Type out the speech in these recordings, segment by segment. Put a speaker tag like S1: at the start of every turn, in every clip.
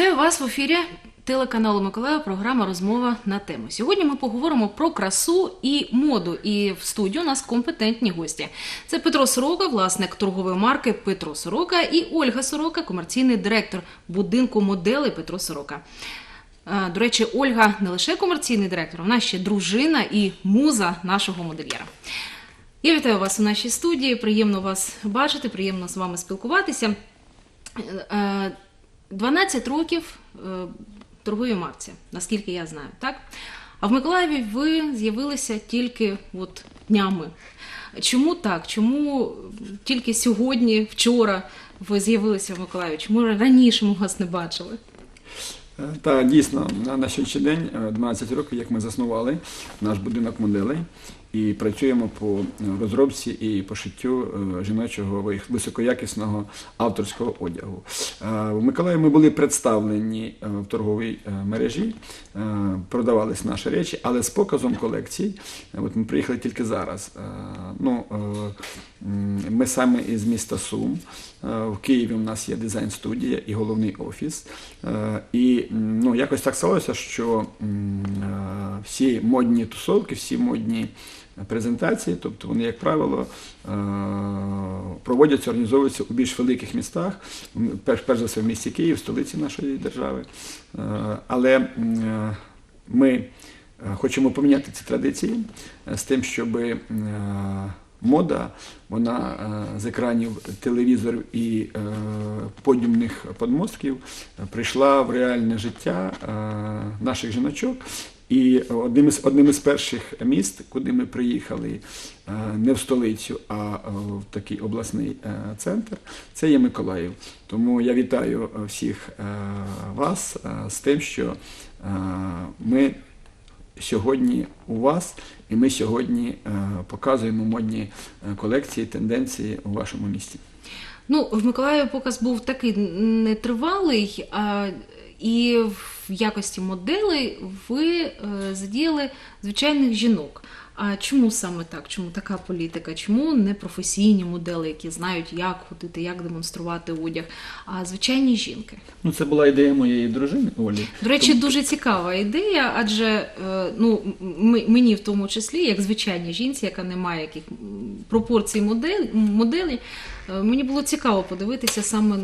S1: Вітаю вас в ефірі телеканалу Миколаїв. Програма Розмова на тему. Сьогодні ми поговоримо про красу і моду. І в студію у нас компетентні гості. Це Петро Сорока, власник торгової марки Петро Сорока, і Ольга Сорока, комерційний директор будинку моделей Петро Сорока. Е, До речі, Ольга не лише комерційний директор, вона ще дружина і муза нашого модельєра. Я вітаю вас у нашій студії. Приємно вас бачити, приємно з вами спілкуватися. Е, 12 років е, торгує марці, наскільки я знаю, так? А в Миколаєві ви з'явилися тільки от днями. Чому так? Чому тільки сьогодні, вчора ви з'явилися в Миколаєві? Чому раніше ми вас не бачили?
S2: Е, Та дійсно на, сьогоднішній день е, 12 років, як ми заснували наш будинок моделей і працюємо по е, розробці і пошиттю е, жіночого високоякісного авторського одягу. Е, В Миколаєві ми були представлені в торговій мережі, продавались наші речі, але з показом колекцій. От ми приїхали тільки зараз. Ну, ми саме із міста Сум. В Києві у нас є дизайн-студія і головний офіс. І ну, якось так сталося, що всі модні тусовки, всі модні презентації, тобто вони, як правило, е, проводяться, організовуються у більш великих містах, перш, перш за все в місті Київ, столиці нашої держави. Е, Але е, ми хочемо поміняти ці традиції з тим, щоб мода, вона з екранів телевізорів і подіумних подмостків прийшла в реальне життя наших жіночок. І одним із, одним із перших міст, куди ми приїхали е, не в столицю, а е, в такий обласний е, центр, це є Миколаїв. Тому я вітаю всіх вас з тим, що ми сьогодні у вас, і ми сьогодні показуємо модні колекції, тенденції у вашому місті.
S1: Ну, в Миколаєві показ був такий нетривалий, а, і в якості моделей ви е, задіяли звичайних жінок. А чому саме так? Чому така політика? Чому не професійні модели, які знають, як ходити, як демонструвати одяг, а звичайні жінки?
S2: Ну, це була ідея моєї дружини Олі.
S1: До речі, дуже цікава ідея, адже е, ну, мені в тому числі, як звичайній жінці, яка не має яких пропорцій е, мені було цікаво подивитися саме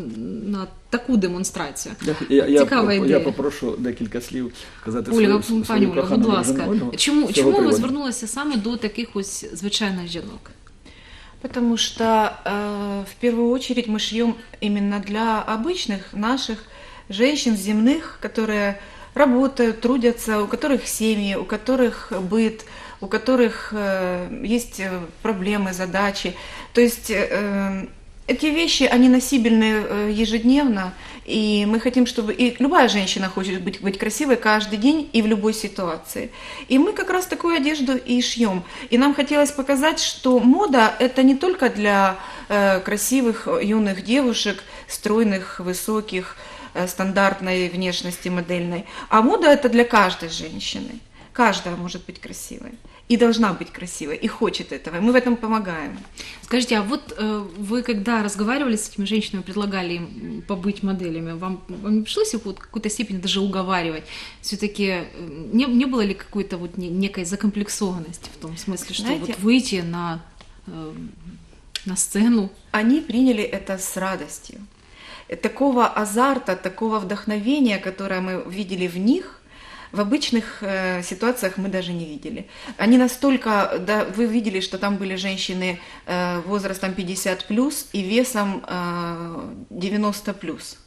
S1: на таку демонстрацію.
S2: Я, я,
S1: Цікава
S2: я,
S1: ідея.
S2: я попрошу декілька слів сказати
S1: Ольга,
S2: свою,
S1: пані
S2: свою
S1: Ольга,
S2: кохану
S1: будь
S2: дружину
S1: ласка,
S2: Ольгу
S1: чому,
S2: з цього
S1: чому ви
S2: приводу.
S1: звернулися саме до таких ось звичайних жінок?
S3: Потому что э, в первую очередь мы шьем именно для обычных наших женщин земных, которые работают, трудятся, у которых семьи, у которых быт, У которых э, есть э, проблемы, задачи. То есть э, эти вещи, они носибельны ежедневно, и мы хотим, чтобы... И любая женщина хочет быть, быть красивой каждый день и в любой ситуации. И мы как раз такую одежду и шьем. И нам хотелось показать, что мода – это не только для красивых юных девушек, стройных, высоких, стандартной внешности модельной, а мода – это для каждой женщины. Каждая может быть красивой. И должна быть красивой, и хочет этого. И мы в этом помогаем.
S1: Скажите, а вот э, вы когда разговаривали с этими женщинами, предлагали им побыть моделями, вам, вам не пришлось их вот в какой-то степени даже уговаривать? Все-таки не, не было ли какой-то вот не- некой закомплексованности в том смысле, что
S3: Знаете-
S1: вот выйти на, э, на сцену?
S3: Они приняли это с радостью. Э, Такого азарта, такого вдохновения, которое мы видели в них, в обычных э, ситуациях мы даже не видели. Они настолько, да, вы видели, что там были женщины э, возрастом 50 плюс и весом э, 90 плюс.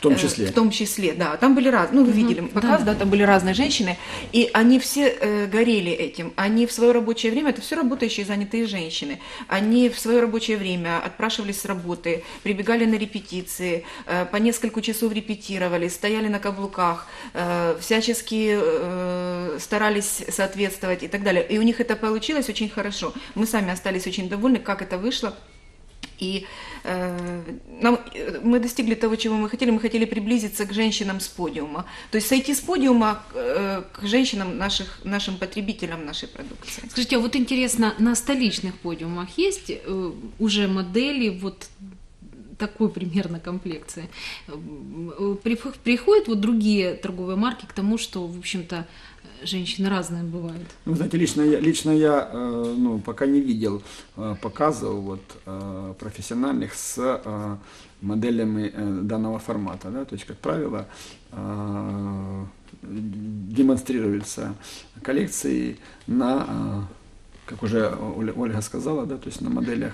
S2: В том
S3: Э,
S2: числе.
S3: В том числе, да. Там были разные, ну вы видели показ,
S1: да.
S3: да. там были разные женщины, и они все э, горели этим. Они в свое рабочее время, это все работающие занятые женщины, они в свое рабочее время отпрашивались с работы, прибегали на репетиции, э, по несколько часов репетировали, стояли на каблуках, э, всячески э, старались соответствовать и так далее. И у них это получилось очень хорошо. Мы сами остались очень довольны, как это вышло. И э, нам, э, мы достигли того, чего мы хотели. Мы хотели приблизиться к женщинам с подиума. То есть сойти с подиума э, к женщинам, наших, нашим потребителям нашей продукции.
S1: Скажите, а вот интересно, на столичных подиумах есть э, уже модели вот такой примерно комплекции. Э, прих- Приходят вот другие торговые марки к тому, что, в общем-то, женщины разные бывают.
S2: Ну, знаете, лично я, лично я э, ну, пока не видел э, показов вот, э, профессиональных с э, моделями э, данного формата. Да? То есть, как правило, э, демонстрируются коллекции на э, как уже Ольга сказала, да, то есть на моделях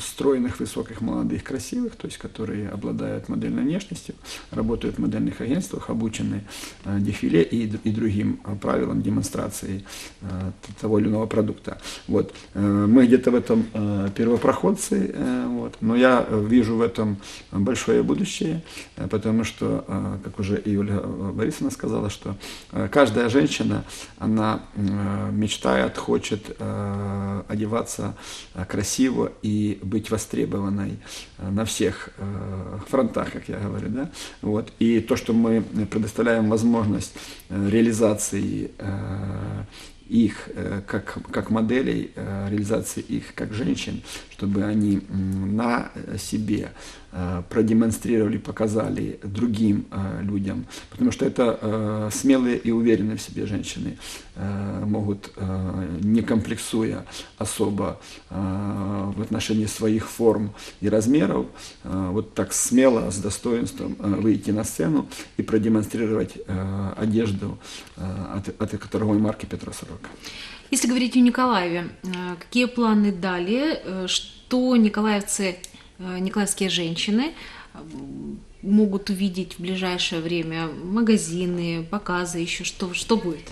S2: стройных, высоких, молодых, красивых, то есть которые обладают модельной внешностью, работают в модельных агентствах, обучены э, дефиле и, и другим э, правилам демонстрации т- того или иного продукта. Вот. Э, Мы где-то в этом э, первопроходцы, э, вот. но я вижу в этом большое будущее, потому что, как уже и Ольга Борисовна сказала, что каждая женщина, она мечтает, хочет э, одеваться э, красиво и быть востребованной э, на всех фронтах, как я говорю, да, вот, и то, что мы предоставляем возможность реализации их как, как моделей, реализации их как женщин, чтобы они на себе продемонстрировали, показали другим э, людям, потому что это э, смелые и уверенные в себе женщины э, могут, э, не комплексуя особо э, в отношении своих форм и размеров, э, вот так смело, с достоинством э, выйти на сцену и продемонстрировать э, одежду э, от, от торговой марки Петра Сорока.
S1: Если говорить о Николаеве, э, какие планы далее, э, что николаевцы, э, николаевские женщины э, могут увидеть в ближайшее время? Магазины, показы, еще что, что будет?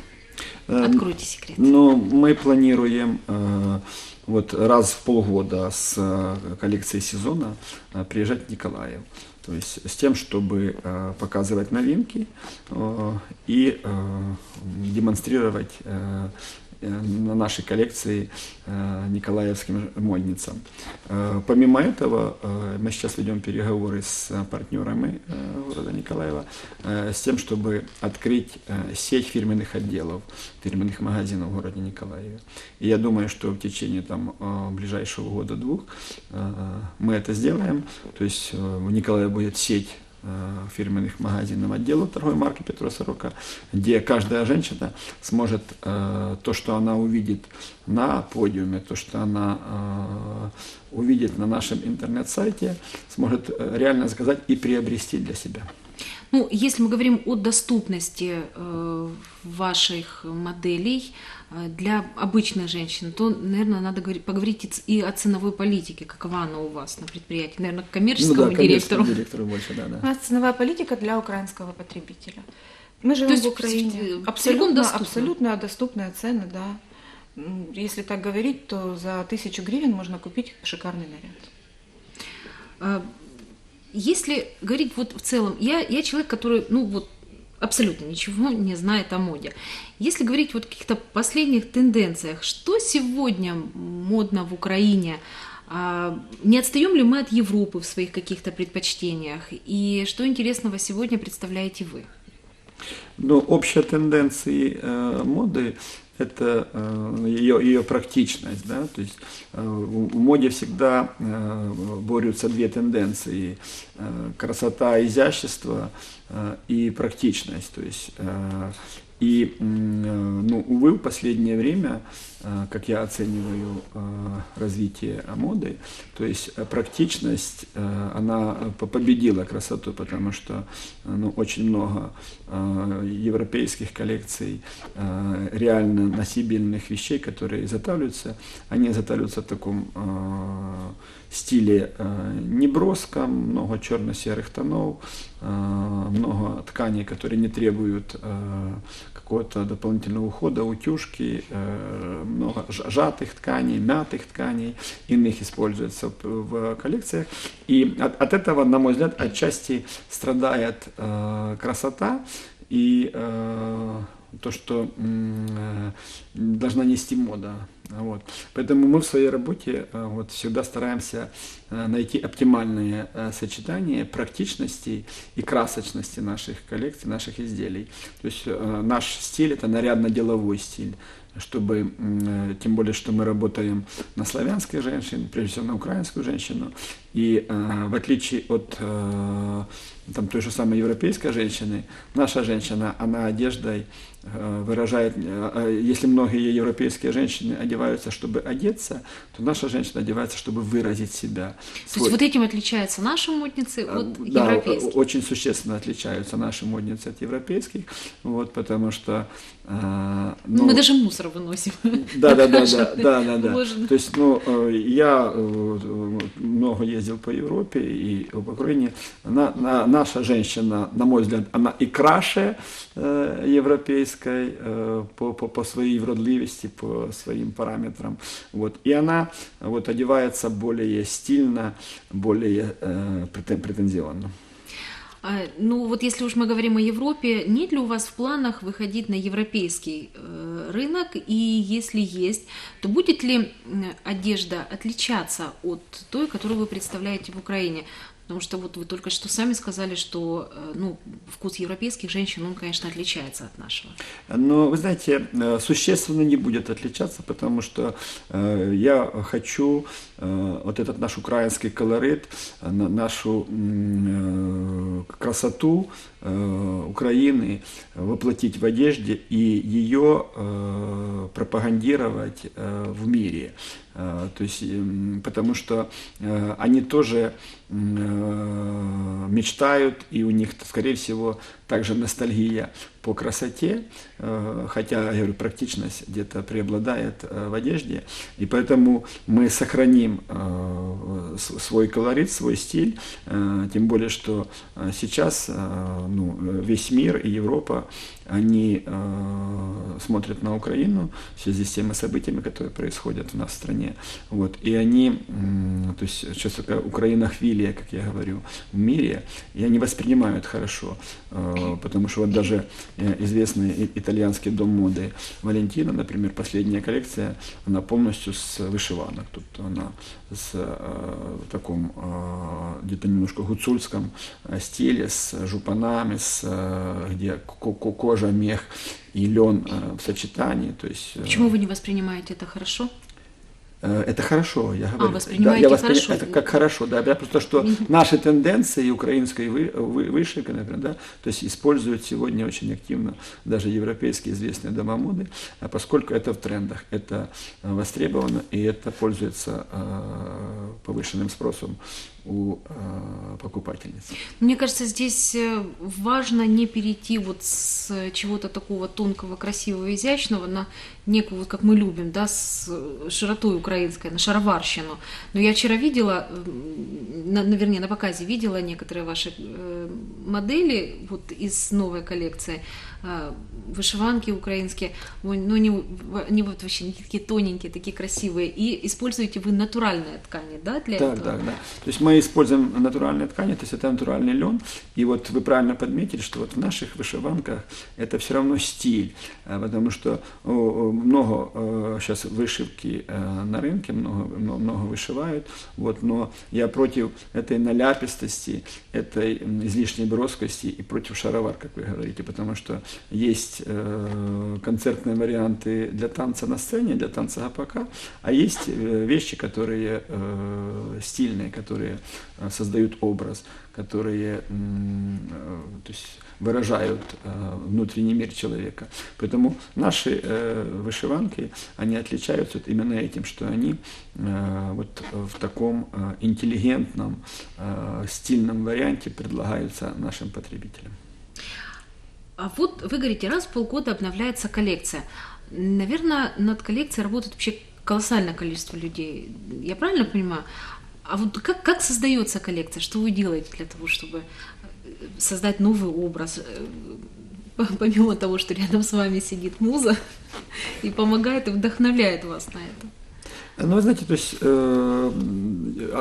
S2: Э,
S1: Откройте секрет.
S2: Ну, мы планируем э, вот раз в полгода с э, коллекцией сезона э, приезжать в Николаев. То есть с тем, чтобы э, показывать новинки э, и э, демонстрировать э, э, на нашей коллекции э, николаевским модницам. Э, Помимо этого, э, мы сейчас ведем переговоры с э, партнерами э, города Николаева э, с тем, чтобы открыть э, сеть фирменных отделов, фирменных магазинов в городе Николаеве. И я думаю, что в течение там, э, ближайшего года-двух э, мы это сделаем. То есть э, в Николаеве будет сеть э, фирменных магазинов отдела торговой марки Петра Сорока, где каждая женщина сможет э, то, что она увидит на подиуме, то, что она э, увидит на нашем интернет-сайте, сможет э, реально сказать и приобрести для себя.
S1: Ну, если мы говорим о доступности э, ваших моделей э, для обычных женщин, то, наверное, надо говорить, поговорить и о ценовой политике, какова она у вас на предприятии, наверное, к коммерческому
S2: Ну да,
S1: директору.
S2: коммерческому директору больше, да,
S3: У
S2: да.
S3: нас ценовая политика для украинского потребителя. Мы живем
S1: То есть,
S3: в Украине.
S1: э,
S3: Абсолютно,
S1: доступно?
S3: абсолютно доступные цены, да. Если так говорить, то за тысячу гривен можно купить шикарный наряд.
S1: А, Если говорить вот в целом, я, я человек, который, ну вот, абсолютно ничего не знает о моде. Если говорить вот о каких-то последних тенденциях, что сегодня модно в Украине? А, Не отстаем ли мы от Европы в своих каких-то предпочтениях? И что интересного сегодня представляете вы?
S2: Но общая тенденции э, моды это э, ее, ее практичность, да, то есть э, в в моде всегда э, борются две тенденции: э, красота, изящество э, и практичность, то есть э, и, э, ну, увы, в последнее время, э, как я оцениваю э, развитие моды, то есть э, практичность, э, она по- победила красоту, потому что э, ну, очень много э, европейских коллекций э, реально носибельных вещей, которые изготавливаются, они изготавливаются в таком э, стиле э, неброском, много черно-серых тонов, э, много тканей, которые не требуют э, какого-то дополнительного ухода, утюжки, э, много сжатых тканей, мятых тканей, иных используется в, коллекциях. И от, от этого, на мой взгляд, отчасти страдает э, красота и э, то, что должна нести мода. Вот. Поэтому мы в своей работе вот, всегда стараемся найти оптимальные э, сочетания практичности и красочности наших коллекций, наших изделий. То есть э, наш стиль это нарядно-деловой стиль. чтобы, э, тем более, что мы работаем на славянских женщин, прежде всего на украинскую женщину, и э, в отличие от э, там, той же самой европейской женщины, наша женщина, она одеждой э, выражает, э, э, если многие европейские женщины одеваются, чтобы одеться, то наша женщина одевается, чтобы выразить себя.
S1: То есть вот этим отличаются наши модницы
S2: А,
S1: от
S2: да,
S1: европейских.
S2: очень существенно отличаются наши модницы от европейских, вот, потому что... э,
S1: Ну, мы даже мусор выносим.
S2: да, да, да, да, да, да. То есть, ну, э, я э, много ездил по Европе и в Украине. На- на- наша женщина, на мой взгляд, она и краше э, европейской э, по, по, по своей вродливости, по своим параметрам. Вот. И она вот одевается более стильно, более э, претен- претензионно.
S1: А, Ну, вот если уж мы говорим о Европе, нет ли у вас в планах выходить на европейский э, рынок? И если есть, то будет ли одежда отличаться от той, которую вы представляете в Украине? Потому что вот вы только что сами сказали, что э, ну, вкус европейских женщин, он, конечно, отличается от нашего.
S2: Но, вы знаете, э, существенно не будет отличаться, потому что э, я хочу вот этот наш украинский колорит, на- нашу красоту Украины воплотить в одежде и ее э, пропагандировать э, в мире. Э, То есть, м, потому что э, они тоже э, мечтают, и у них, скорее всего, также ностальгия по красоте, э, хотя, я говорю, практичность где-то преобладает э, в одежде, и поэтому мы сохраним э, свой колорит, свой стиль, тем более, что сейчас ну, весь мир и Европа, они э, смотрят на Украину в связи с теми событиями, которые происходят у нас в стране, вот, и они, м, то есть сейчас такая Украина-хвилия, как я говорю, в мире, и они воспринимают хорошо, э, потому что вот даже э, известный итальянский дом моды Валентина, например, последняя коллекция, она полностью с вышиванок, тут она с э, таком э, где-то немножко гуцульском э, стиле, с жупанами, с, э, где ко- ко- кожа, мех и лен э, в сочетании, то есть... э,
S1: Почему вы не воспринимаете это хорошо?
S2: Э, Это хорошо, я говорю.
S1: воспринимаете
S2: я воспри-
S1: хорошо.
S2: Это как хорошо, да. Я просто что наши тенденции украинской вы- вы- вышивки, например, да, то есть используют сегодня очень активно даже европейские известные дома моды, а поскольку это в трендах, это востребовано и это пользуется повышенным спросом у э, покупательниц.
S1: Мне кажется, здесь э, важно не перейти вот с чего-то такого тонкого, красивого, изящного на некую, вот как мы любим, да, с широтой украинской, на шароварщину. Но я вчера видела, на, вернее, на показе видела некоторые ваши э, модели вот из новой коллекции, вышиванки украинские, ну они, в- они вот вообще они такие тоненькие, такие красивые, и используете вы натуральные ткани, да, для
S2: Так,
S1: этого?
S2: так, да. То есть мы используем натуральные ткани, то есть это натуральный лен. И вот вы правильно подметили, что вот в наших вышиванках это все равно стиль, а, потому что много сейчас вышивки э, на рынке, много, много, вышивают, вот, но я против этой наляпистости, этой излишней броскости и против шаровар, как вы говорите, потому что есть э, концертные варианты для танца на сцене, для танца гопака, а есть э, вещи, которые э, стильные, которые создают образ, которые то есть выражают внутренний мир человека. Поэтому наши вышиванки, они отличаются вот именно этим, что они вот в таком интеллигентном, стильном варианте предлагаются нашим потребителям.
S1: А вот вы говорите, раз в полгода обновляется коллекция. Наверное, над коллекцией работает вообще колоссальное количество людей. Я правильно понимаю? А вот как, как создается коллекция? Что вы делаете для того, чтобы э, создать новый образ? Э, по- Помимо того, что рядом с вами сидит муза и помогает и вдохновляет вас на это.
S2: Ну, вы знаете, то есть э,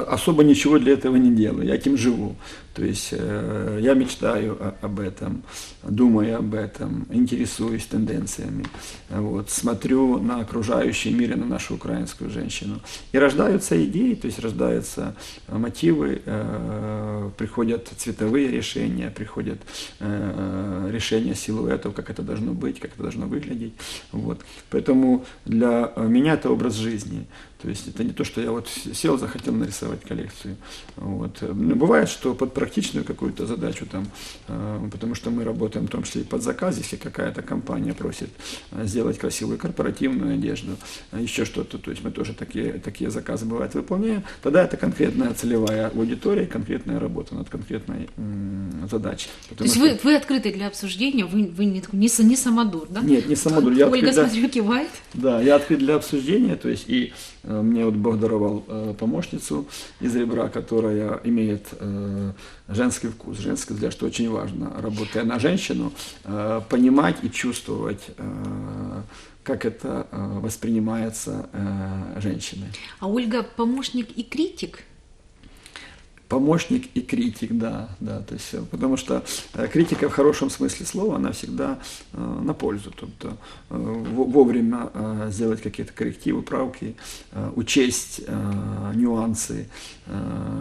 S2: особо ничего для этого не делаю, я этим живу. То есть э, я мечтаю о- об этом, думаю об этом, интересуюсь тенденциями, вот, смотрю на окружающий мир и на нашу украинскую женщину. И рождаются идеи, то есть рождаются э, мотивы, э, приходят цветовые решения, приходят э, решения силуэтов, как это должно быть, как это должно выглядеть. Вот. Поэтому для меня это образ жизни. То есть это не то, что я вот сел, захотел нарисовать коллекцию. Вот. Ну, Бывает, что под практичную какую-то задачу там, э, потому что мы работаем в том числе и под заказ, если какая-то компания просит э, сделать красивую корпоративную одежду, э, еще что-то, то есть мы тоже такие, такие заказы бывают выполняем, тогда это конкретная целевая аудитория, конкретная работа над конкретной задачей.
S1: То есть
S2: что-
S1: вы, вы открыты для обсуждения, вы, вы не, не, не самодур, да?
S2: Нет, не самодур, я
S1: Ольга,
S2: открыт
S1: смотрю, кивает.
S2: Да, я открыт для обсуждения, то есть и мне вот Бог даровал э, помощницу из ребра, которая имеет э, женский вкус, женский взгляд, что очень важно, работая на женщину, э, понимать и чувствовать, э, как это э, воспринимается э, женщиной.
S1: А Ольга помощник и критик.
S2: Помощник и критик, да, да, то есть, э, потому что э, критика в хорошем смысле слова, она всегда э, на пользу, тобто э, во- вовремя э, сделать какие-то коррективы, правки, э, учесть нюансы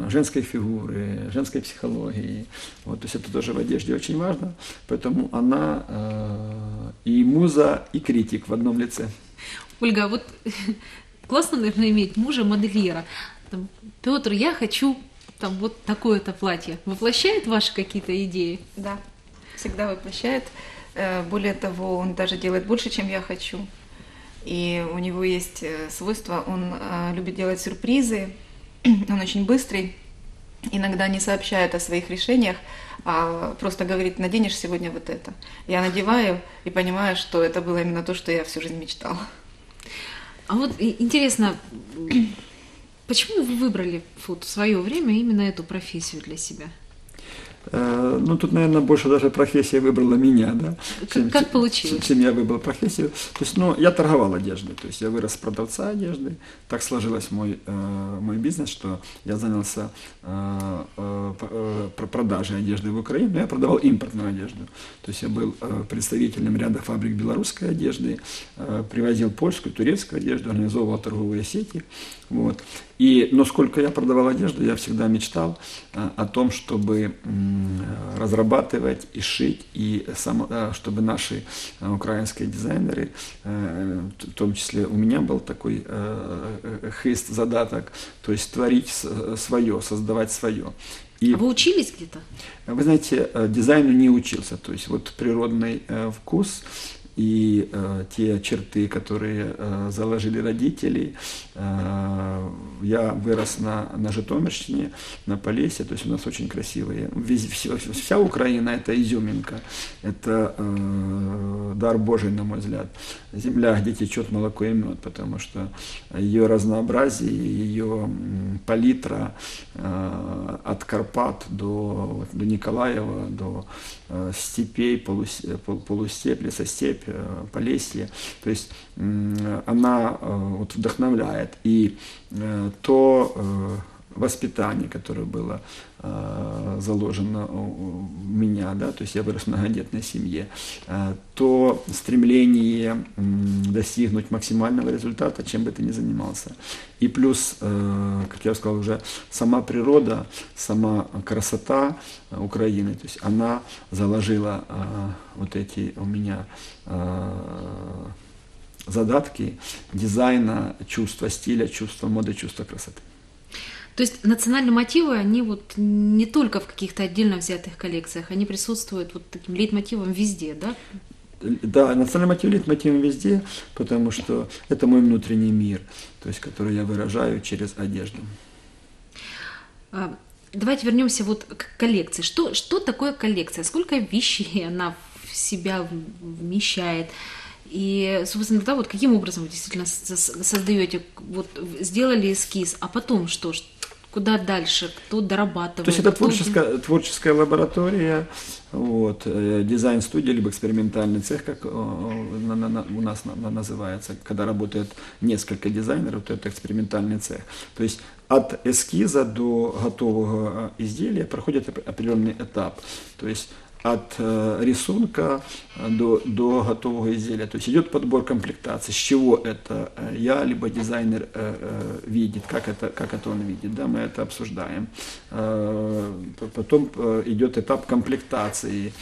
S2: женской фигуры, женской психологии, вот, то есть это тоже в одежде очень важно, поэтому она и муза, и критик в одном лице.
S1: Ольга, а вот классно, наверное, иметь мужа модельера. Там, Петр, я хочу там вот такое-то платье. Воплощает ваши какие-то идеи?
S3: Да, всегда воплощает. Э, Более того, он даже делает больше, чем я хочу. И у него есть э, свойство, он э, любит делать сюрпризы, он очень быстрый, иногда не сообщает о своих решениях, а просто говорит, наденешь сегодня вот это. Я надеваю и понимаю, что это было именно то, что я всю жизнь мечтала.
S1: А вот интересно, почему вы выбрали вот, в свое время именно эту профессию для себя?
S2: Э, Ну, тут, наверное, больше даже профессия выбрала меня, да.
S1: Как- как получилось?
S2: Чем, я выбрал профессию. То есть, ну, я торговал одеждой, то есть я вырос с продавца одежды. Так сложилось мой, э, мой бизнес, что я занялся э, э, э, про- продажей одежды в Украину, но я продавал импортную одежду. То есть я был э, представителем ряда фабрик белорусской одежды, э, привозил польскую, турецкую одежду, организовывал торговые сети. Вот. И, но сколько я продавал одежду, я всегда мечтал э, о том, чтобы разрабатывать и шить, и само, э, чтобы наши э, украинские дизайнеры, в том числе у меня был такой хист, задаток, то есть творить свое, создавать свое. И
S1: А вы учились где-то?
S2: вы знаете, дизайну не учился, то есть вот природный вкус и э, те черты, которые э, заложили родители. Э, я вырос на, на Житомирщине, на Полесье, то есть у нас очень красивые. Вез- вся, вся Украина это изюминка, это э, дар Божий, на мой взгляд. Земля, где течет молоко и мед, потому что ее разнообразие, ее палитра э, от Карпат до, до Николаева, до степей, э, пол- полустепь, лесостепь, э, Полесье. То есть она э, вот, вдохновляет. И то воспитание, которое было э, заложено у- меня, да, то есть я вырос в многодетной семье, э, то стремление достигнуть максимального результата, чем бы ты ни занимался. И плюс, э, как я сказал уже, сама природа, сама красота Украины, то есть она заложила вот эти у меня задатки дизайна, чувства стиля, чувства моды, чувства красоты.
S1: То есть национальные мотивы, они вот не только в каких-то отдельно взятых коллекциях, они присутствуют вот таким лейтмотивом везде, да?
S2: Да, национальный мотив лейтмотив везде, потому что это мой внутренний мир, то есть который я выражаю через одежду.
S1: А, Давайте вернемся вот к коллекции. Что, что такое коллекция? Сколько вещей она в себя вмещает? И, собственно, да, вот каким образом вы действительно создаете, вот сделали эскиз, а потом что? Куда дальше? Кто дорабатывает?
S2: То есть это
S1: кто-
S2: творческая, творческая лаборатория, Вот, э, дизайн-студия, либо экспериментальный цех, как у нас на- на- называется, когда работает несколько дизайнеров, то это экспериментальный цех. То есть от эскиза до готового э, изделия проходит оп- определенный этап. То есть от э, рисунка до, до готового изделия. То есть идет подбор комплектации, с чего это э, я, либо дизайнер э, видит, как это, как это он видит, да, мы это обсуждаем. Потом идет этап комплектации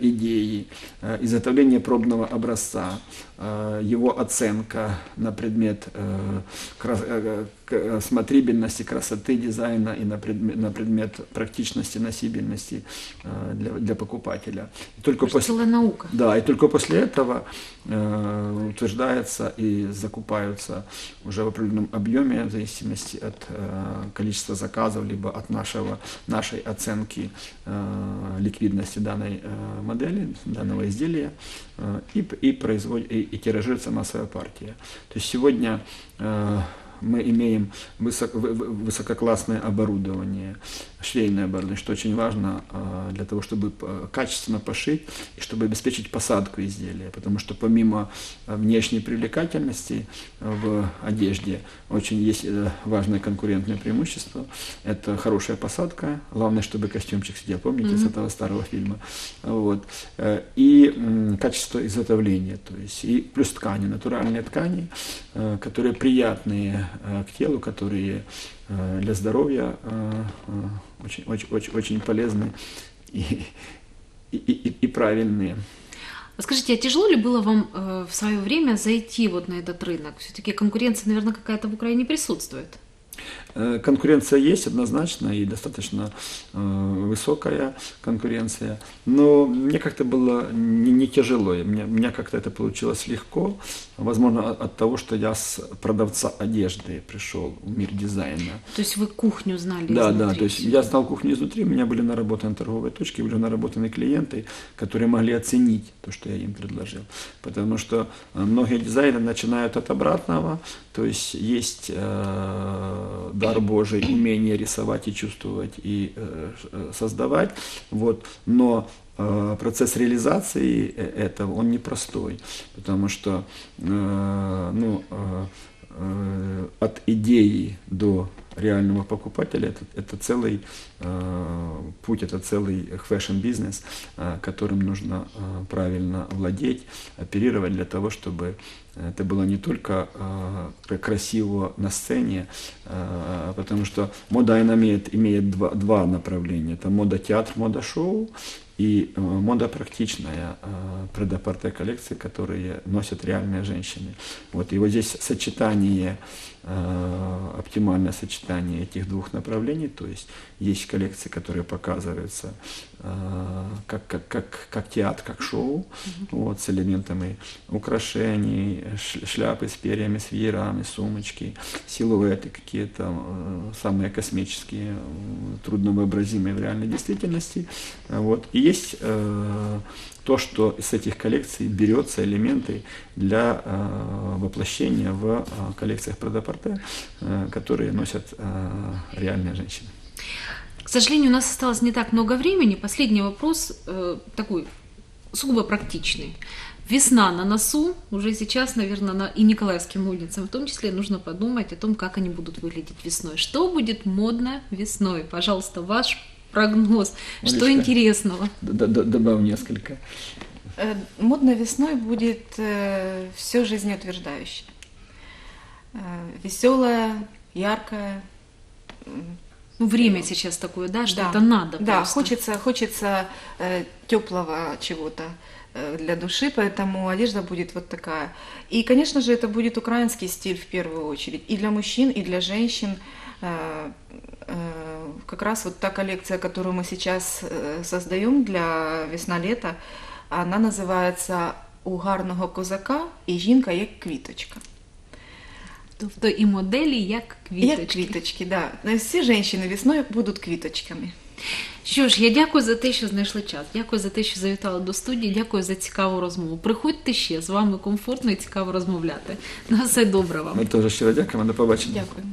S2: идеи, э, изготовление пробного образца, э, его оценка на предмет э, э, э, смотрибельности, красоты дизайна и на предмет, на предмет практичности, носибельности э, для, для покупателя. И только
S1: Це
S2: после,
S1: наука.
S2: да, и только после этого э, утверждается и закупаются уже в определенном объеме, в зависимости от э, количества заказов, либо от нашего, нашей оценки э, ликвидности данной э, модели, данного изделия, э, и, и, производ, и, и тиражируется массовая партия. То есть сегодня э, мы имеем высок- вы- вы- высококлассное оборудование, швейное оборудование, что очень важно э, для того, чтобы э, качественно пошить и чтобы обеспечить посадку изделия. Потому что помимо э, внешней привлекательности в одежде, очень есть важное конкурентное преимущество. Это хорошая посадка. Главное, чтобы костюмчик сидел. Помните с этого старого фильма? Вот. И качество изготовления. То есть, и плюс ткани, натуральные ткани, которые приятные к телу, которые для здоровья очень, очень, очень, очень полезны и, и, и, и правильные.
S1: А Скажите, а тяжело ли было вам э, в свое время зайти вот на этот рынок? Все-таки конкуренция, наверное, какая-то в Украине присутствует.
S2: Э, Конкуренция есть однозначно и достаточно э, высокая конкуренция, но мне как-то было не, не тяжело, мне, мне как-то это получилось легко, возможно от, от того, что я с продавца одежды пришел в мир дизайна.
S1: То есть вы кухню знали
S2: Да,
S1: изнутри
S2: да, то есть я знал кухню изнутри, у меня были наработаны торговые точки, были наработаны клиенты, которые могли оценить то, что я им предложил. Потому что э, многие дизайнеры начинают от обратного, то есть есть э, дар Божий, умение рисовать и чувствовать и э, э, создавать, вот, но э, процесс реализации э, этого, он непростой, потому что э, ну, э, э, от идеи до реального покупателя это, это целый э, путь, это целый фэшн-бизнес, э, которым нужно э, правильно владеть, оперировать для того, чтобы это было не только э, кра- красиво на сцене, э, потому что мода она имеет, имеет два, два направления. Это мода-театр, мода-шоу и э, мода практичная, э, предапорте коллекции, которые носят реальные женщины. Вот, и вот здесь сочетание, э, оптимальное сочетание этих двух направлений, то есть есть коллекции, которые показываются как, как, как, как театр, как шоу, вот, с элементами украшений, шляпы с перьями, с веерами, сумочки, силуэты какие-то э, самые космические, э, трудновообразимые в реальной действительности. Э, Вот. И есть э, то, что из этих коллекций берется элементы для э, воплощения в э, коллекциях предапорте, э, которые носят э, реальные женщины.
S1: К сожалению, у нас осталось не так много времени. Последний вопрос э, такой сугубо практичный. Весна на носу, уже сейчас, наверное, на и Николаевским улицам в том числе нужно подумать о том, как они будут выглядеть весной. Что будет модно весной? Пожалуйста, ваш прогноз. Что
S2: Олечка.
S1: интересного?
S2: Д- д- Добавь несколько.
S3: Э, Модно весной будет все жизнеутверждающее. Веселое, яркое. м,
S1: Ну, время сейчас такое, да, что
S3: Да.
S1: это надо
S3: Да,
S1: просто.
S3: хочется, хочется теплого чего-то э, для души, поэтому одежда будет вот такая. И, конечно же, это будет украинский стиль в первую очередь. И для мужчин, и для женщин. Э, э, Как раз вот та коллекция, которую мы сейчас э, создаем для весна-лета, она называется «У гарного козака і жінка як квіточка».
S1: Тобто і моделі, як
S3: Як
S1: квіточки.
S3: так. да. Всі жінки весною будуть квіточками.
S1: Що ж, я дякую за те, що знайшли час. Дякую за те, що завітали до студії. Дякую за цікаву розмову. Приходьте ще з вами комфортно і цікаво розмовляти. На все добре вам.
S2: Ми теж щиро дякуємо, до побачення.
S3: Дякую.